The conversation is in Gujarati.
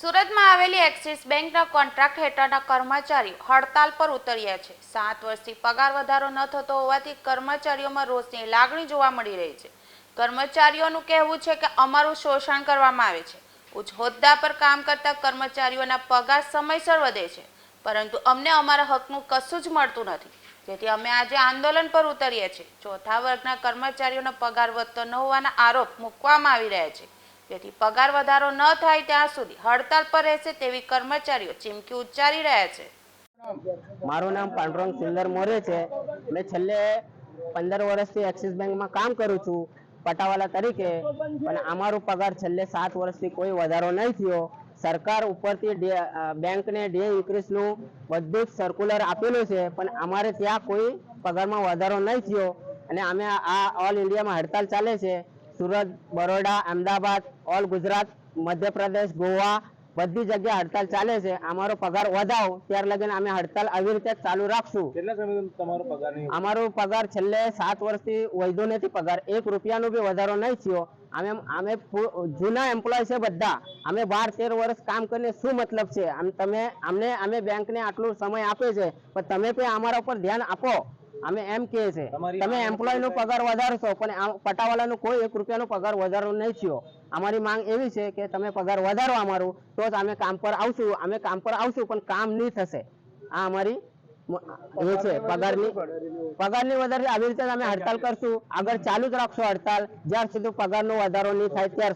સુરતમાં આવેલી એક્સિસ બેંકના કોન્ટ્રાક્ટ હેઠળના કર્મચારીઓ હડતાલ પર ઉતર્યા છે. સાત વર્ષથી પગાર વધારો ન થતો હોવાથી કર્મચારીઓમાં રોષની લાગણી જોવા મળી રહી છે. કર્મચારીઓનું કહેવું છે કે અમારું શોષણ કરવામાં આવે છે. ઉચ્ચ હોદ્દા પર કામ કરતા કર્મચારીઓના પગાર સમયસર વધે છે, પરંતુ અમને અમારા હકનું કશું જ મળતું નથી. જેથી અમે આજે આંદોલન પર ઉતરીએ છીએ ચોથા વર્ગના કર્મચારીઓનો પગાર વધતો ન હોવાના આરોપ મૂકવામાં આવી રહ્યા છે. જેથી પગાર વધારો ન થાય ત્યાં સુધી હડતાલ પર રહેશે તેવી કર્મચારીઓ ચીમકી ઉચ્ચારી રહ્યા છે. મારું નામ પાંડુરંગ સુંદર મોરે છે. મેં છેલ્લે પંદર વર્ષથી એક્સિસ બેંકમાં કામ કરું છું, પટાવાલા તરીકે. પણ અમારો પગાર છેલ્લે સાત વર્ષથી કોઈ વધારો નહીં થયો. સરકાર ઉપરથી બેંકને ડે ઇન્ક્રીઝનું બધું જ સર્ક્યુલર આપેલું છે. પણ અમારે ત્યાં કોઈ પગારમાં વધારો નહીં થયો. અને અમે આ ઓલ ઇન્ડિયામાં હડતાલ ચાલે છે. સુરત બરોડા અમદાવાદ ઓલ ગુજરાત મધ્યપ્રદેશ ગોવા બધી જગ્યાએ હડતાલ ચાલે છે. અમારો પગાર વધાવો ત્યાર લગીને અમે હડતાલ આવી રીતે ચાલુ રાખશું. કેટલા સમયથી તમારો પગાર અમારો પગાર છેલ્લે સાત વર્ષથી વધુ નથી પગાર. એક રૂપિયાનો બી વધારો નહીં થયો. અમે અમે જૂના એમ્પ્લોય છે બધા. અમે બાર તેર વર્ષ કામ કરીને શું મતલબ છે? આમ તમે અમને અમે બેંકને આટલો સમય આપે છે. પણ તમે પણ અમારા ઉપર ધ્યાન આપો. અમે એમ કે છે તમે એમ્પ્લોય નો પગાર વધારશો પણ પટાવાલા નું કોઈ એક રૂપિયાનો પગાર વધારો નહીં થયો. અમારી માંગ એવી છે કે તમે પગાર વધારો અમારું તો જ અમે કામ પર આવશું અમે કામ પર આવશું પણ કામ નહીં થશે. આ અમારી એ છે પગારની પગારની વધારે આવી રીતે અમે હડતાલ કરશું. આગળ ચાલુ જ રાખશું હડતાલ. જ્યાર સુધી પગારનો વધારો નહીં થાય ત્યાર